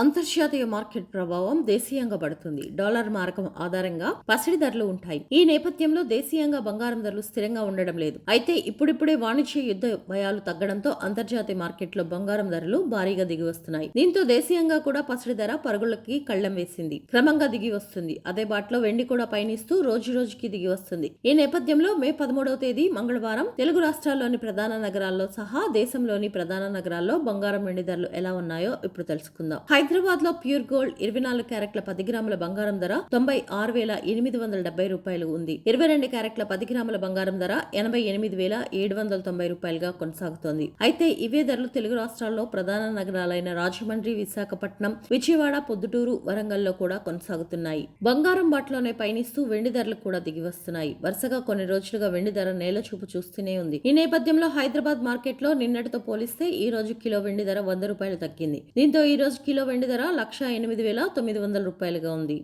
అంతర్జాతీయ మార్కెట్ ప్రభావం దేశీయంగా పడుతుంది డాలర్ మారకం ఆధారంగా పసిడి ధరలు ఉంటాయి. ఈ నేపథ్యంలో దేశీయంగా బంగారం ధరలు స్థిరంగా ఉండడం లేదు. అయితే ఇప్పుడిప్పుడే వాణిజ్య యుద్ధ భయాలు తగ్గడంతో అంతర్జాతీయ మార్కెట్లో బంగారం ధరలు భారీగా దిగి వస్తున్నాయి. దీంతో దేశీయంగా కూడా పసిడి ధర పరుగులకి కళ్ళం వేసింది. క్రమంగా దిగి వస్తుంది. అదే బాటలో వెండి కూడా పయనిస్తూ రోజు రోజుకి దిగి వస్తుంది. ఈ నేపథ్యంలో మే పదమూడవ తేదీ మంగళవారం తెలుగు రాష్ట్రాల్లోని ప్రధాన నగరాల్లో సహా దేశంలోని ప్రధాన నగరాల్లో బంగారం వెండి ధరలు ఎలా ఉన్నాయో ఇప్పుడు తెలుసుకుందాం. హైదరాబాద్లో ప్యూర్ గోల్డ్ ఇరవై నాలుగు క్యారెట్ల పది గ్రాముల బంగారం ధర తొంభై ఆరు వేల ఎనిమిది వందల డెబ్బై రూపాయలు ఉంది. ఇరవై రెండు క్యారెట్ల పది గ్రాముల బంగారం ధర ఎనభై ఎనిమిది వేల ఏడు వందల తొంభై రూపాయలుగా కొనసాగుతోంది. అయితే ఇవే ధరలు తెలుగు రాష్ట్రాల్లో ప్రధాన నగరాలైన రాజమండ్రి విశాఖపట్నం విజయవాడ పొద్దుటూరు వరంగల్లో కూడా కొనసాగుతున్నాయి. బంగారం బాటలోనే పయనిస్తూ వెండి ధరలు కూడా దిగి వస్తున్నాయి. వరుసగా కొన్ని రోజులుగా వెండి ధర నేల చూపు చూస్తూనే ఉంది. ఈ నేపథ్యంలో హైదరాబాద్ మార్కెట్లో నిన్నటితో పోలిస్తే ఈ రోజు కిలో వెండి ధర వంద రూపాయలు తగ్గింది. దీంతో ఈ రోజు కిలో వెండి ధర లక్ష ఎనిమిది వేల తొమ్మిది వందల రూపాయలుగా ఉంది.